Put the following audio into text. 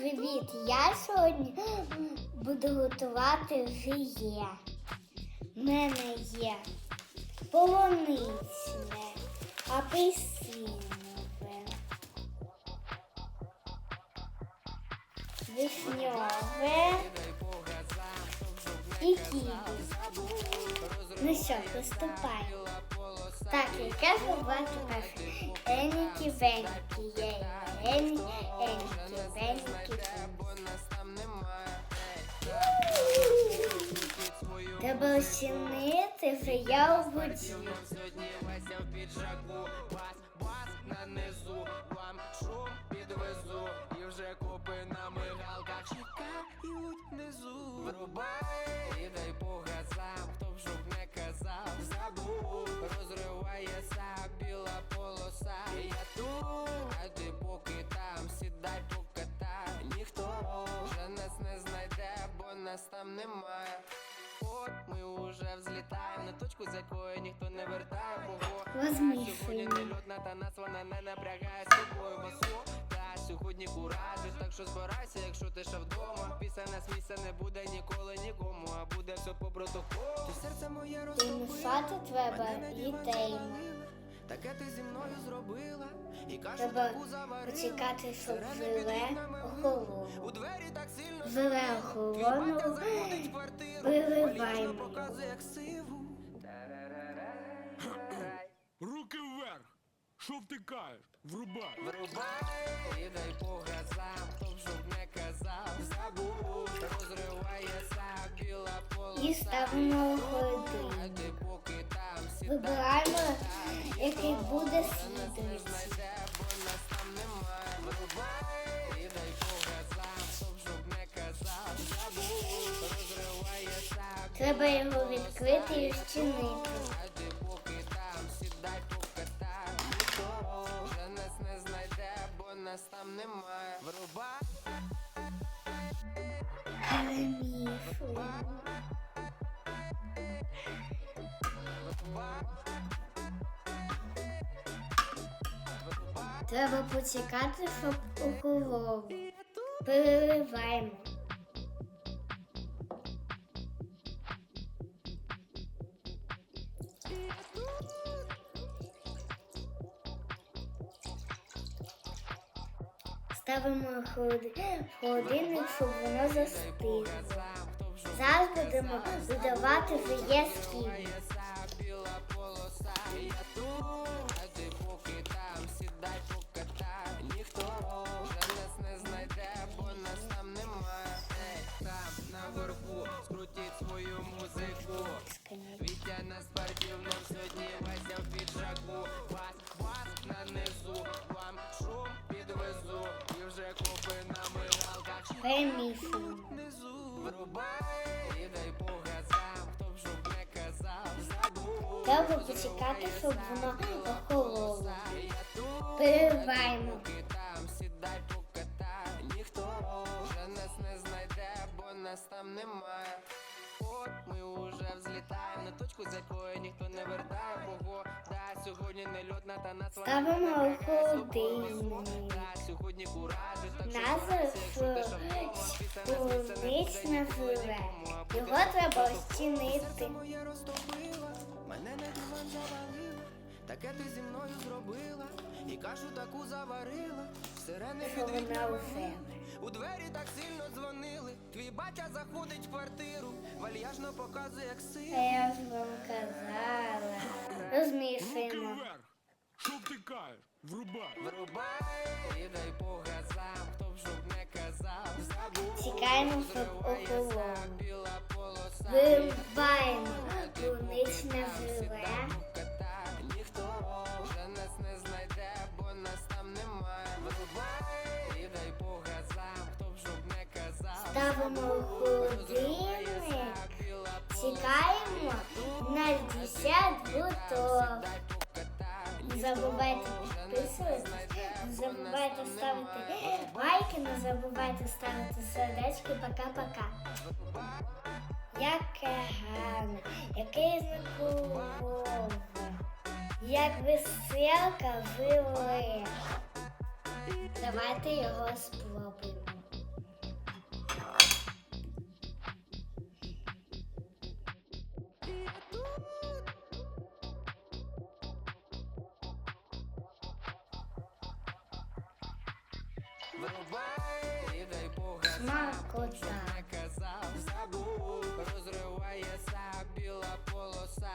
Привіт! Я сьогодні буду готувати жиє. У мене є полуничне, апельсинове, вишньове і ківі. Ну що, приступаємо. Так, яке зробити перше? Еніки веніки, є ені, еніки, веніки. Треба оцінити вже я у воді. І вже копи на мигалках чекають внизу. Врубай і дай по газам, хто б щоб не казав, забув, розривається біла полоса. Я тут, а ти поки там, сідай покатай. Ніхто вже нас не знайде, бо нас там немає. От ми уже взлітаємо на точку, з якої ніхто не вертає кого. Сьогодні не льотна, та нас вона не напрягає з собою басу. Та сьогодні куражиш, так що збирайся, якщо ти ще вдома. Після нас місця не буде ніколи нікому, а буде все по протоколу. Ти серце моє мішати треба завалила. Таке ти зі мною зробила, і кашу таку заварила. почекати, щоб вікнами охололо. У двері так сильно Желе Твій виливаємо. Руки вверх! Що втикаєш? Врубай! Врубай і дай по газам, хто б щоб не казав, забув, розривається біла полоса. І ставимо в А ти поки там сідай, Вибираємо, який буде слідуючий. бо нас немає. Врубай і дай по Треба його відкрити і вчинити. Нас там немає. Перемішуємо. Треба почекати, щоб охололо. Переливаємо. Ставимо в холоди- холодильник, щоб воно застигло. Зараз будемо додавати вже з ківі. Забув. Треба почекати, щоб воно охололо. Я тут, Переливаємо. там сідай покатай. Ніхто вже нас не знайде, бо нас там немає. От ми уже взлітаємо на точку, з якої ніхто не вертає кого. Сьогодні не льотна, та нас Ставимо не холодильник. нас не а буде Його треба розчинити. моє розтопила, мене на диван завалила, таке ти зі мною зробила, і кашу таку заварила, сирени Що під вона вікнами у двері так сильно дзвонили. Твій батя заходить в квартиру, вальяжно показує, як А син. я ж вам казала. Розмішуємо. Що втикаєш? Врубай! Врубай і дай по газам, хто б не забув. Чекаємо, щоб дай по газам, хто б щоб не казав. Ставимо холодильник. Чекаємо на 10 готов. Не забувайте підписуватись, не забувайте ставити лайки, не забувайте ставити сердечки. Пока-пока. Яке гарне, який знакомий, як веселка вили. Давайте його спробуємо. Вирубай, і дай Бога, що наказав, забув, розривається біла полоса.